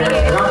นะครับ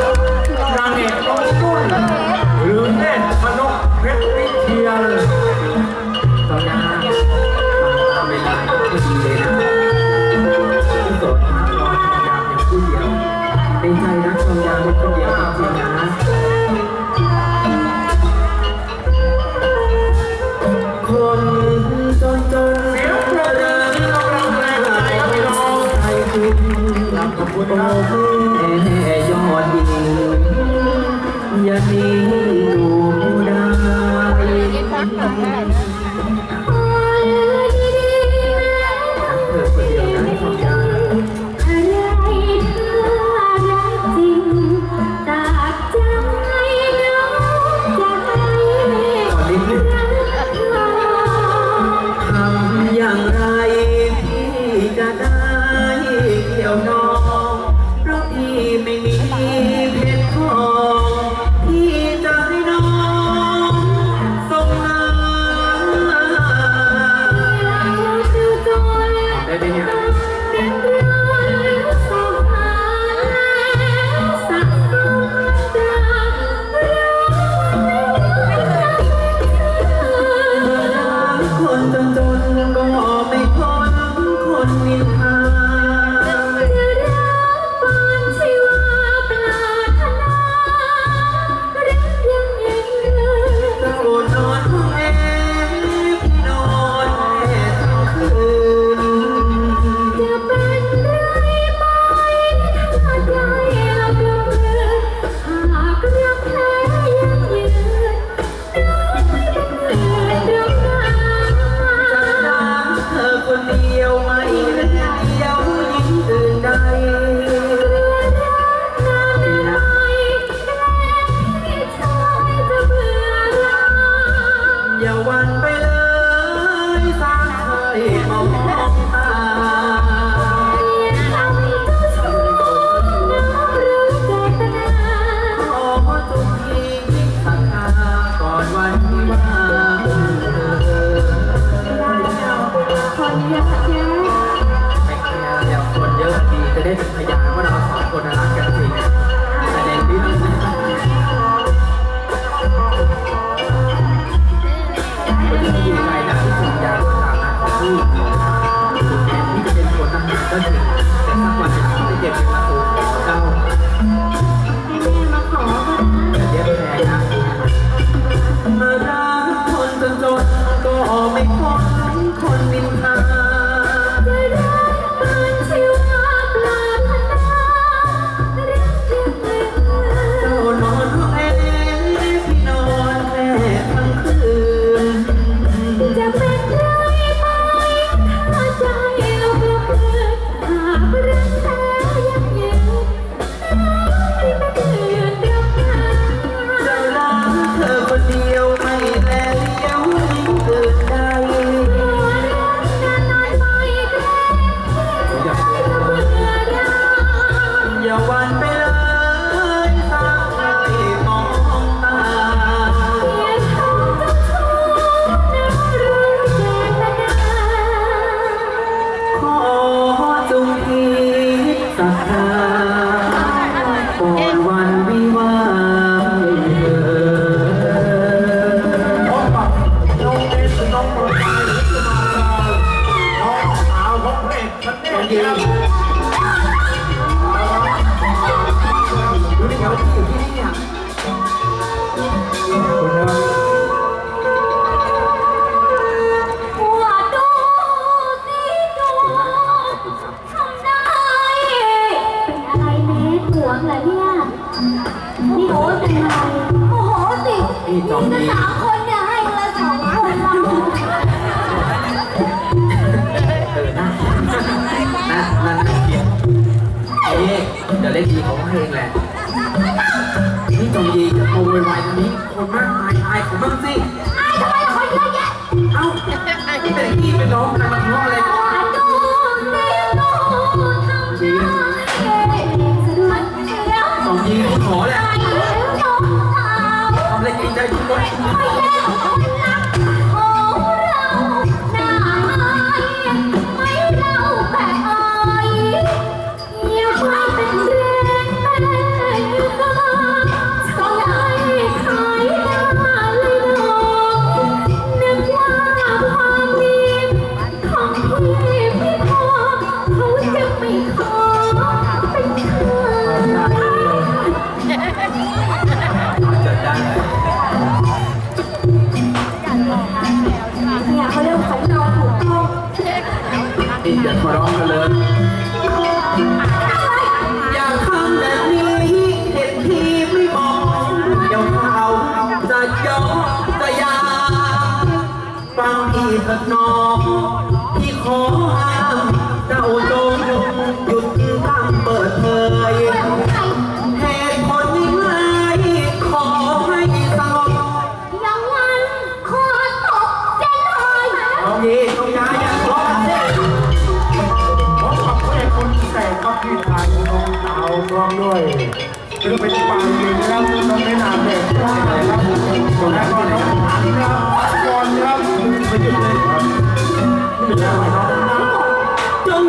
ได้ดีของเขางแหละทีนี้จงยีจะโตไวๆตอนนี้ คนมากมายอายเขาบ้างสิ อายทำไมล่ะคนเยอะแยะ เอ้า ที่เป็นพี่เป็นน้องกันมาทะเลาะอะไร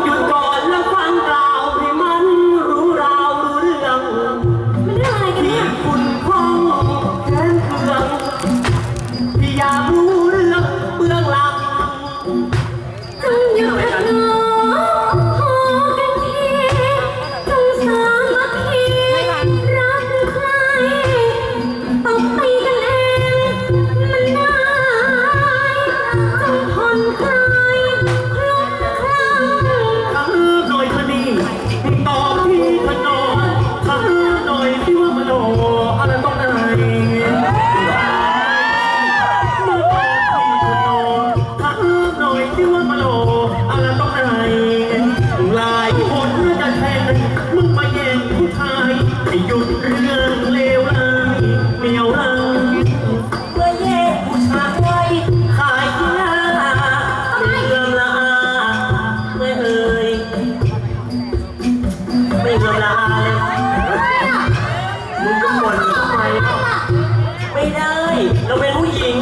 you call บ่นทำไมเล่าไม่ได้ เราเป็นผู้หญิง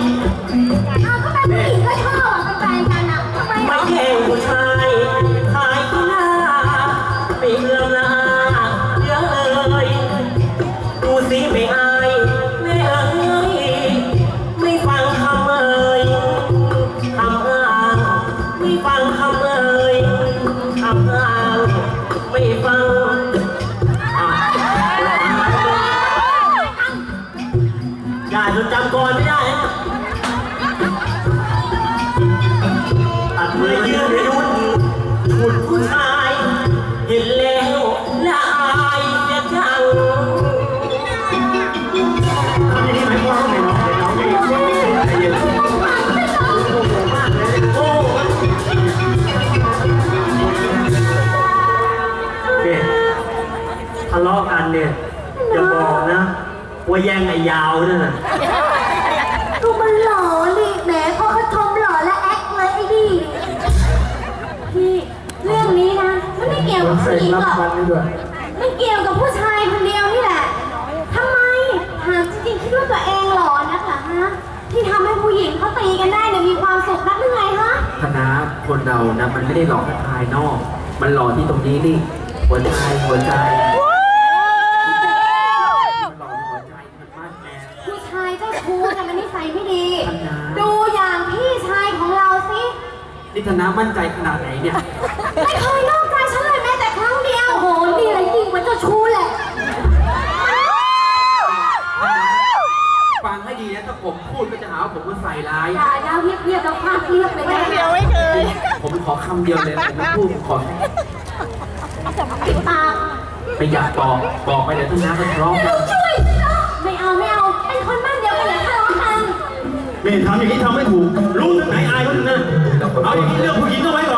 ด้วย มันเกี่ยวกับผู้ชายคนเดียวนี่แหละทำไมหากจริงๆคิดว่าตัวเองหล่อนักเหฮะ ที่ทำให้ผู้หญิงเขาตีกันได้เนี่ยมีความสุขนักหรือไงฮะ ธนาคนเรานะมันไม่ได้หล่อแค่ภายนอก มันหล่อที่ตรงนี้นี่หัวใจหัวใจมันหล่อหัวใจมันมากแกชายเจ้าชู้เนี่มันนิสัไม่ดีดูอย่างพี่ชายของเราสิ นี่ธนามั่นใจขนาดไหนเนี่ย ไม่เคย ผมว่าใส่ร้าย ด่าดาวเรียบเรียแล้วภาคเรียบเลยนเดียวไม่เคยผมขอคำเดียวเลยผมไม่พูดขอติดตาไปอยากบอกบอกไปเดี๋ยวทุกน้ำมันร้องช่วยเถอะไม่เอาไม่เอาเป็นคนบ้านเดียวกันเหรอคะน้องทัน เมย์ทำอย่างนี้ทำไม่ถูก รู้ที่ไหนอายรู้ที่นั่นเอาอย่างนี้เรื่องผู้หญิงก็ไว้ก่อน